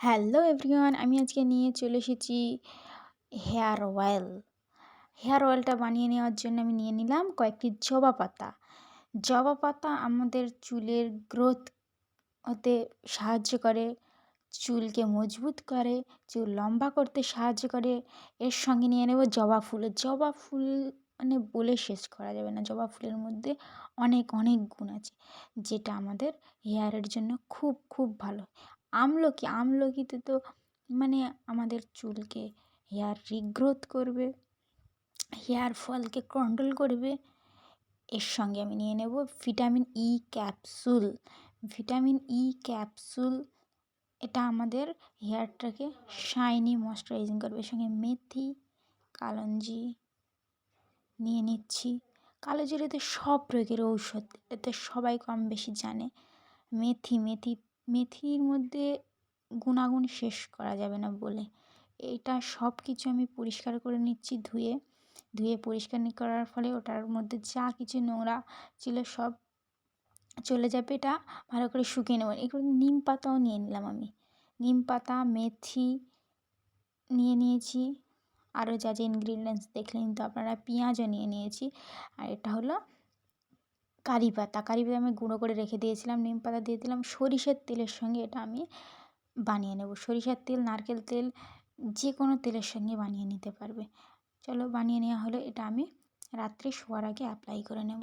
Hello everyone, আমি আজকে নিয়ে চলে এসেছি হেয়ার অয়েল। হেয়ার অয়েলটা বানিয়ে নেওয়ার জন্য আমি নিয়ে নিলাম কয়েকটি জবা পাতা। জবা পাতা আমাদের চুলের গ্রোথ হতে সাহায্য করে, চুলকে মজবুত করে, চুল লম্বা করতে সাহায্য করে। এর সঙ্গে নিয়ে নেব জবা ফুল। জবা ফুল মানে বলে শেষ করা যাবে না। জবা ফুলের মধ্যে অনেক অনেক গুণ আছে, যেটা আমাদের হেয়ারের জন্য খুব খুব ভালো। আমলকি, আমলকিতে তো মানে আমাদের চুলকে হেয়ার রিগ্রোথ করবে হেয়ার ফলকে কন্ট্রোল করবে। এর সঙ্গে আমি নিয়ে নেব vitamin E capsule vitamin E capsule এটা আমাদের হেয়ারটাকে শাইনি ময়শ্চারাইজিং করবে। এর সঙ্গে মেথি, কালঞ্জি নিয়ে নিচ্ছি। কালো জিরেতে সব রোগের ঔষধ, এতে সবাই কম বেশি জানে। মেথি মেথি মেথির মধ্যে গুণাগুণ শেষ করা যাবে না বলে। এটা সব কিছু আমি পরিষ্কার করে নিচ্ছি ধুয়ে। ধুয়ে পরিষ্কার করার ফলে ওটার মধ্যে যা কিছু নোংরা ছিল সব চলে যাবে। এটা ভালো করে শুকিয়ে নেব। এগুলো নিম পাতাও নিয়ে নিলাম আমি। নিম পাতা, মেথি নিয়ে নিয়েছি। আরও যা যা ইনগ্রিডিয়েন্টস দেখলেন, তো আপনারা পেঁয়াজও নিয়ে নিয়েছি। আর এটা হলো কারি পাতা। কারি পাতা আমি গুঁড়ো করে রেখে দিয়েছিলাম, নিম পাতা দিয়ে দিলাম। সরিষার তেলের সঙ্গে এটা আমি বানিয়ে নেব। সরিষার তেল, নারকেল তেল যে কোনো তেলের সঙ্গে বানিয়ে নিতে পারবে। চলো বানিয়ে নেওয়া হলো। এটা আমি রাত্রে শোয়ার আগে অ্যাপ্লাই করে নেব।